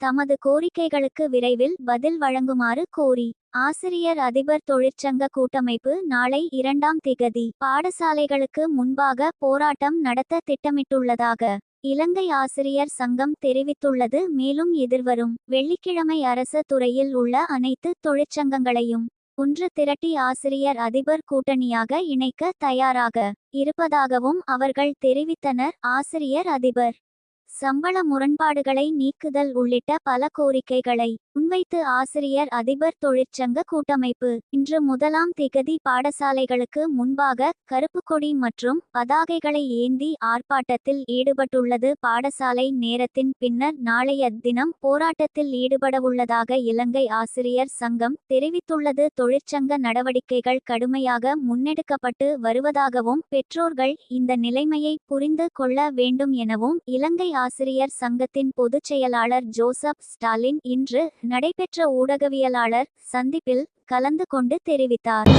தமது கோரிக்கைகளுக்கு விரைவில் பதில் வழங்குமாறு கோரி ஆசிரியர் அதிபர் தொழிற்சங்க கூட்டமைப்பு நாளை இரண்டாம் திகதி பாடசாலைகளுக்கு முன்பாக போராட்டம் நடத்த திட்டமிட்டுள்ளதாக இலங்கை ஆசிரியர் சங்கம் தெரிவித்துள்ளது. மேலும் எதிர்வரும் வெள்ளிக்கிழமை அரச துறையில் உள்ள அனைத்து தொழிற்சங்கங்களையும் ஒன்று திரட்டி ஆசிரியர் அதிபர் கூட்டணியாக இணைக்க தயாராக இருப்பதாகவும் அவர்கள் தெரிவித்தனர். ஆசிரியர் அதிபர் சம்பள முரண்பாடுகளை நீக்குதல் உள்ளிட்ட பல கோரிக்கைகளை முன்வைத்து ஆசிரியர் அதிபர் தொழிற்சங்க கூட்டமைப்பு. இன்று முதலாம் திகதி பாடசாலைகளுக்கு முன்பாக கருப்பு கொடி மற்றும் பதாகைகளை ஏந்தி ஆர்ப்பாட்டத்தில் ஈடுபட்டுள்ளது. பாடசாலை நேரத்தின் பின்னர் நாளைய தினம் போராட்டத்தில் ஈடுபடவுள்ளதாக இலங்கை ஆசிரியர் சங்கம் தெரிவித்துள்ளது. தொழிற்சங்க நடவடிக்கைகள் கடுமையாக முன்னெடுக்கப்பட்டு வருவதாகவும் பெற்றோர்கள் இந்த நிலைமையை புரிந்து கொள்ள வேண்டும் எனவும் இலங்கை ஆசிரியர் சங்கத்தின் பொதுச் செயலாளர் ஜோசப் ஸ்டாலின் இன்று நடைபெற்ற ஊடகவியலாளர் சந்திப்பில் கலந்து கொண்டு தெரிவித்தார்.